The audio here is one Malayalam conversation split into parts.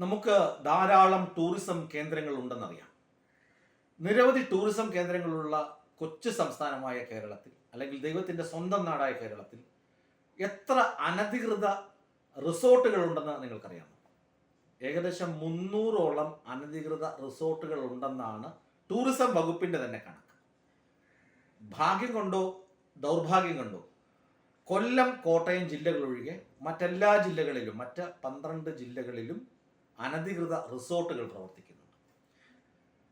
നമുക്ക് ധാരാളം ടൂറിസം കേന്ദ്രങ്ങൾ ഉണ്ടെന്നറിയാം നിരവധി ടൂറിസം കേന്ദ്രങ്ങളുള്ള കൊച്ചു സംസ്ഥാനമായ കേരളത്തിൽ അല്ലെങ്കിൽ ദൈവത്തിന്റെ സ്വന്തം നാടായ കേരളത്തിൽ എത്ര അനധികൃത റിസോർട്ടുകൾ ഉണ്ടെന്ന് നിങ്ങൾക്കറിയാം. ഏകദേശം മുന്നൂറോളം അനധികൃത റിസോർട്ടുകൾ ഉണ്ടെന്നാണ് ടൂറിസം വകുപ്പിന്റെ തന്നെ കണക്ക്. ഭാഗ്യം കൊണ്ടോ ദൗർഭാഗ്യം കൊണ്ടോ കൊല്ലം കോട്ടയം ജില്ലകൾ ഒഴികെ മറ്റെല്ലാ ജില്ലകളിലും മറ്റ് പന്ത്രണ്ട് ജില്ലകളിലും അനധികൃത റിസോർട്ടുകൾ പ്രവർത്തിക്കുന്നുണ്ട്.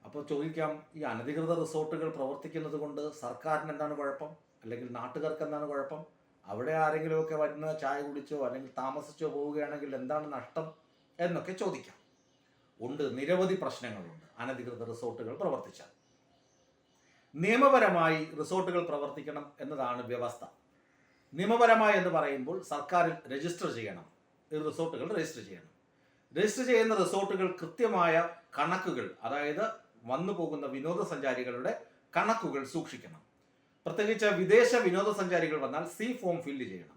അപ്പോൾ ചോദിക്കാം ഈ അനധികൃത റിസോർട്ടുകൾ പ്രവർത്തിക്കുന്നത് കൊണ്ട് സർക്കാരിന് എന്താണ് കുഴപ്പം? അല്ലെങ്കിൽ നാട്ടുകാർക്ക് എന്താണ് കുഴപ്പം? അവിടെ ആരെങ്കിലുമൊക്കെ വരുന്ന ചായ കുടിച്ചോ അല്ലെങ്കിൽ താമസിച്ചോ പോവുകയാണെങ്കിൽ എന്താണ് നഷ്ടം എന്നൊക്കെ ചോദിക്കാം. ഉണ്ട് നിരവധി പ്രശ്നങ്ങളുണ്ട് അനധികൃത റിസോർട്ടുകൾ പ്രവർത്തിച്ചാൽ. നിയമപരമായി റിസോർട്ടുകൾ പ്രവർത്തിക്കണം എന്നതാണ് വ്യവസ്ഥ. നിയമപരമായി എന്ന് പറയുമ്പോൾ സർക്കാരിൽ രജിസ്റ്റർ ചെയ്യണം. ഈ റിസോർട്ടുകൾ രജിസ്റ്റർ ചെയ്യണം. രജിസ്റ്റർ ചെയ്യുന്ന റിസോർട്ടുകൾ കൃത്യമായ കണക്കുകൾ അതായത് വന്നു പോകുന്ന വിനോദസഞ്ചാരികളുടെ കണക്കുകൾ സൂക്ഷിക്കണം. പ്രത്യേകിച്ച് വിദേശ വിനോദസഞ്ചാരികൾ വന്നാൽ സി ഫോം ഫില്ല് ചെയ്യണം.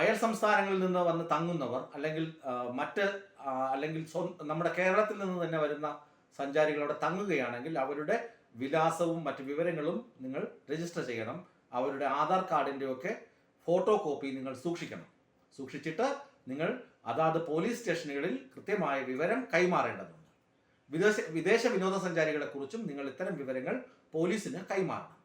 അയൽ സംസ്ഥാനങ്ങളിൽ നിന്ന് വന്ന് തങ്ങുന്നവർ അല്ലെങ്കിൽ മറ്റ് അല്ലെങ്കിൽ നമ്മുടെ കേരളത്തിൽ നിന്ന് തന്നെ വരുന്ന സഞ്ചാരികളോട് തങ്ങുകയാണെങ്കിൽ അവരുടെ വിലാസവും മറ്റ് വിവരങ്ങളും നിങ്ങൾ രജിസ്റ്റർ ചെയ്യണം. അവരുടെ ആധാർ കാർഡിന്റെ ഒക്കെ ഫോട്ടോ കോപ്പി നിങ്ങൾ സൂക്ഷിക്കണം. സൂക്ഷിച്ചിട്ട് നിങ്ങൾ അതാത് പോലീസ് സ്റ്റേഷനുകളിൽ കൃത്യമായ വിവരം കൈമാറേണ്ടതുണ്ട്. വിദേശ വിദേശ വിനോദസഞ്ചാരികളെ കുറിച്ചും നിങ്ങൾ ഇത്തരം വിവരങ്ങൾ പോലീസിന് കൈമാറണം.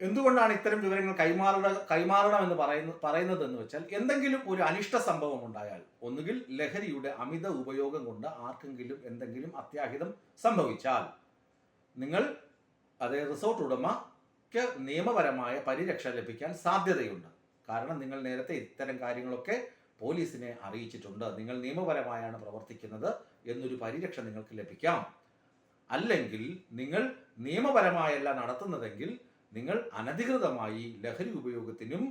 എന്തുകൊണ്ടാണ് ഇത്തരം വിവരങ്ങൾ കൈമാറുക കൈമാറണം എന്ന് പറയുന്ന പറയുന്നത് എന്ന് വെച്ചാൽ എന്തെങ്കിലും ഒരു അനിഷ്ട സംഭവം ഉണ്ടായാൽ ഒന്നുകിൽ ലഹരിയുടെ അമിത ഉപയോഗം കൊണ്ട് ആർക്കെങ്കിലും എന്തെങ്കിലും അത്യാഹിതം സംഭവിച്ചാൽ നിങ്ങൾ അതായത് റിസോർട്ട് ഉടമയ്ക്ക് നിയമപരമായ പരിരക്ഷ ലഭിക്കാൻ സാധ്യതയുണ്ട്. കാരണം നിങ്ങൾ നേരത്തെ ഇത്തരം കാര്യങ്ങളൊക്കെ പോലീസിനെ അറിയിച്ചിട്ടുണ്ട്. നിങ്ങൾ നിയമപരമായാണ് പ്രവർത്തിക്കുന്നത് എന്നൊരു പരിരക്ഷ നിങ്ങൾക്ക് ലഭിക്കാം. അല്ലെങ്കിൽ നിങ്ങൾ നിയമപരമായല്ല നടത്തുന്നതെങ്കിൽ നിങ്ങൾ അനധികൃതമായി ലഹരി ഉപയോഗത്തിനും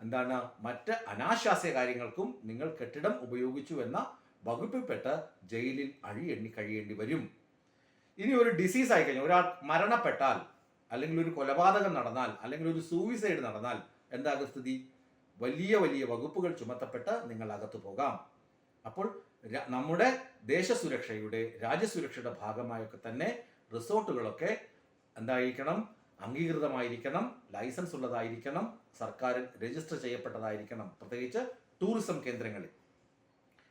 എന്താണ് മറ്റ് അനാശാസ്യ കാര്യങ്ങൾക്കും നിങ്ങൾ കെട്ടിടം ഉപയോഗിച്ചു എന്ന വകുപ്പിൽപ്പെട്ട് ജയിലിൽ അഴിയെണ്ണി കഴിയേണ്ടി വരും. ഇനി ഒരു ഡിസീസ് ആയി കഴിഞ്ഞാൽ ഒരാൾ മരണപ്പെട്ടാൽ അല്ലെങ്കിൽ ഒരു കൊലപാതകം നടന്നാൽ അല്ലെങ്കിൽ ഒരു സൂയിസൈഡ് നടന്നാൽ എന്താകും സ്ഥിതി? വലിയ വലിയ വകുപ്പുകൾ ചുമത്തപ്പെട്ട നിങ്ങൾ അകത്തു പോകാം. അപ്പോൾ നമ്മുടെ ദേശസുരക്ഷയുടെ രാജ്യസുരക്ഷയുടെ ഭാഗമായൊക്കെ തന്നെ റിസോർട്ടുകളൊക്കെ എന്തായിരിക്കണം? അംഗീകൃതമായിരിക്കണം ലൈസൻസ് ഉള്ളതായിരിക്കണം സർക്കാരിൽ രജിസ്റ്റർ ചെയ്യപ്പെട്ടതായിരിക്കണം. പ്രത്യേകിച്ച് ടൂറിസം കേന്ദ്രങ്ങളിൽ.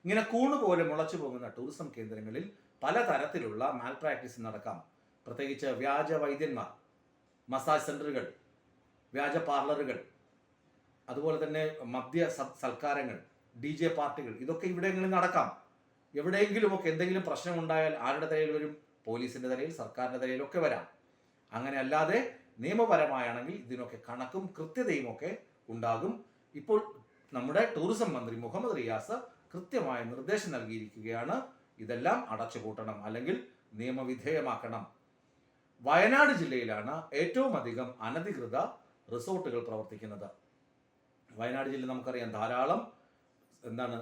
ഇങ്ങനെ കൂണ് പോലെ മുളച്ചു പോകുന്ന ടൂറിസം കേന്ദ്രങ്ങളിൽ പലതരത്തിലുള്ള മാൽ പ്രാക്ടീസ് നടക്കാം. പ്രത്യേകിച്ച് വ്യാജ വൈദ്യന്മാർ മസാജ് സെന്ററുകൾ വ്യാജ പാർലറുകൾ അതുപോലെ തന്നെ മദ്യ സൽക്കാരങ്ങൾ ഡി ജെ പാർട്ടികൾ ഇതൊക്കെ ഇവിടെയെങ്കിലും നടക്കാം. എവിടെയെങ്കിലും ഒക്കെ എന്തെങ്കിലും പ്രശ്നം ഉണ്ടായാൽ ആരുടെ തലയിൽ വരും? പോലീസിന്റെ തലയിൽ സർക്കാരിന്റെ തലയിൽ ഒക്കെ വരാം. അങ്ങനെ അല്ലാതെ നിയമപരമായാണെങ്കിൽ ഇതിനൊക്കെ കണക്കും കൃത്യതയും ഒക്കെ ഉണ്ടാകും. ഇപ്പോൾ നമ്മുടെ ടൂറിസം മന്ത്രി മുഹമ്മദ് റിയാസ് കൃത്യമായ നിർദ്ദേശം നൽകിയിരിക്കുകയാണ്. ഇതെല്ലാം അടച്ചുപൂട്ടണം അല്ലെങ്കിൽ നിയമവിധേയമാക്കണം. വയനാട് ജില്ലയിലാണ് ഏറ്റവും അധികം അനധികൃത റിസോർട്ടുകൾ പ്രവർത്തിക്കുന്നത്. വയനാട് ജില്ല നമുക്കറിയാം. ധാരാളം എന്താണ്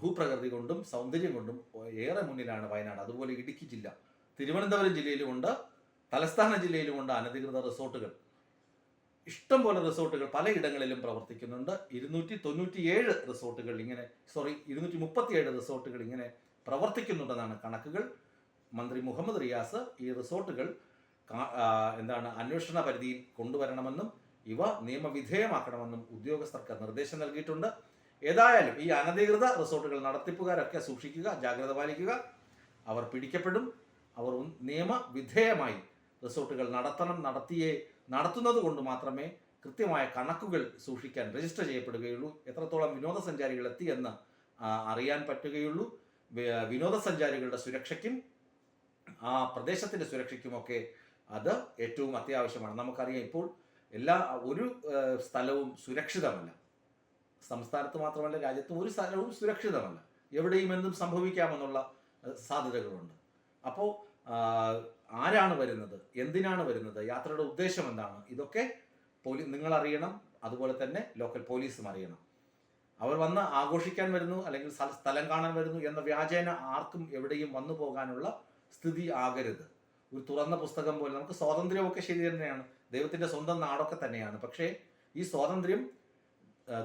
ഭൂപ്രകൃതി കൊണ്ടും സൗന്ദര്യം കൊണ്ടും ഏറെ മുന്നിലാണ് വയനാട്. അതുപോലെ ഇടുക്കി ജില്ല. തിരുവനന്തപുരം ജില്ലയിലുമുണ്ട്. തലസ്ഥാന ജില്ലയിലുമുണ്ട് അനധികൃത റിസോർട്ടുകൾ. ഇഷ്ടം പോലെ റിസോർട്ടുകൾ പലയിടങ്ങളിലും പ്രവർത്തിക്കുന്നുണ്ട്. ഇരുന്നൂറ്റി തൊണ്ണൂറ്റിയേഴ് റിസോർട്ടുകൾ ഇങ്ങനെ സോറി ഇരുന്നൂറ്റി മുപ്പത്തിയേഴ് റിസോർട്ടുകൾ ഇങ്ങനെ പ്രവർത്തിക്കുന്നുണ്ടെന്നാണ് കണക്കുകൾ. മന്ത്രി മുഹമ്മദ് റിയാസ് ഈ റിസോർട്ടുകൾ എന്താണ് അന്വേഷണ പരിധിയിൽ കൊണ്ടുവരണമെന്നും ഇവ നിയമവിധേയമാക്കണമെന്നും ഉദ്യോഗസ്ഥർക്ക് നിർദ്ദേശം നൽകിയിട്ടുണ്ട്. ഏതായാലും ഈ അനധികൃത റിസോർട്ടുകൾ നടത്തിപ്പുകാരൊക്കെ സൂക്ഷിക്കുക ജാഗ്രത പാലിക്കുക. അവർ പിടിക്കപ്പെടും. അവർ നിയമവിധേയമായി റിസോർട്ടുകൾ നടത്തണം നടത്തിയേ നടത്തുന്നത് കൊണ്ട് മാത്രമേ കൃത്യമായ കണക്കുകൾ സൂക്ഷിക്കാൻ രജിസ്റ്റർ ചെയ്യപ്പെടുകയുള്ളൂ. എത്രത്തോളം വിനോദസഞ്ചാരികൾ എത്തിയെന്ന് എന്ന് അറിയാൻ പറ്റുകയുള്ളൂ. വിനോദസഞ്ചാരികളുടെ സുരക്ഷയ്ക്കും ആ പ്രദേശത്തിന്റെ സുരക്ഷയ്ക്കുമൊക്കെ അത് ഏറ്റവും അത്യാവശ്യമാണ്. നമുക്കറിയാം ഇപ്പോൾ എല്ലാ ഒരു സ്ഥലവും സുരക്ഷിതമല്ല. സംസ്ഥാനത്ത് മാത്രമല്ല രാജ്യത്തും ഒരു സ്ഥലവും സുരക്ഷിതമല്ല. എവിടെയും എന്തും സംഭവിക്കാമെന്നുള്ള സാധ്യതകളുണ്ട്. അപ്പോൾ ആരാണ് വരുന്നത്? എന്തിനാണ് വരുന്നത്? യാത്രയുടെ ഉദ്ദേശം എന്താണ്? ഇതൊക്കെ പോലീ നിങ്ങൾ അറിയണം അതുപോലെ തന്നെ ലോക്കൽ പോലീസും അറിയണം. അവർ വന്ന് ആഘോഷിക്കാൻ വരുന്നു അല്ലെങ്കിൽ സ്ഥലം കാണാൻ വരുന്നു എന്ന വ്യാജേന ആർക്കും എവിടെയും വന്നു പോകാനുള്ള സ്ഥിതി ആകരുത്. ഒരു തുറന്ന പുസ്തകം പോലെ നമുക്ക് സ്വാതന്ത്ര്യമൊക്കെ ശരി തന്നെയാണ്. ദൈവത്തിന്റെ സ്വന്തം നാടൊക്കെ തന്നെയാണ്. പക്ഷേ ഈ സ്വാതന്ത്ര്യം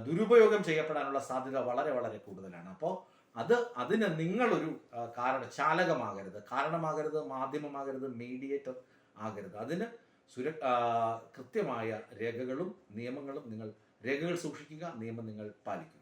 ദുരുപയോഗം ചെയ്യപ്പെടാനുള്ള സാധ്യത വളരെ വളരെ കൂടുതലാണ്. അപ്പോൾ അത് അതിന് നിങ്ങളൊരു കാരണ ചാലകമാകരുത്. കാരണമാകരുത് മാധ്യമമാകരുത് മീഡിയേറ്റർ ആകരുത്. അതിന് സുര കൃത്യമായ രേഖകളും നിയമങ്ങളും നിങ്ങൾ രേഖകൾ സൂക്ഷിക്കുക നിയമം നിങ്ങൾ പാലിക്കുക.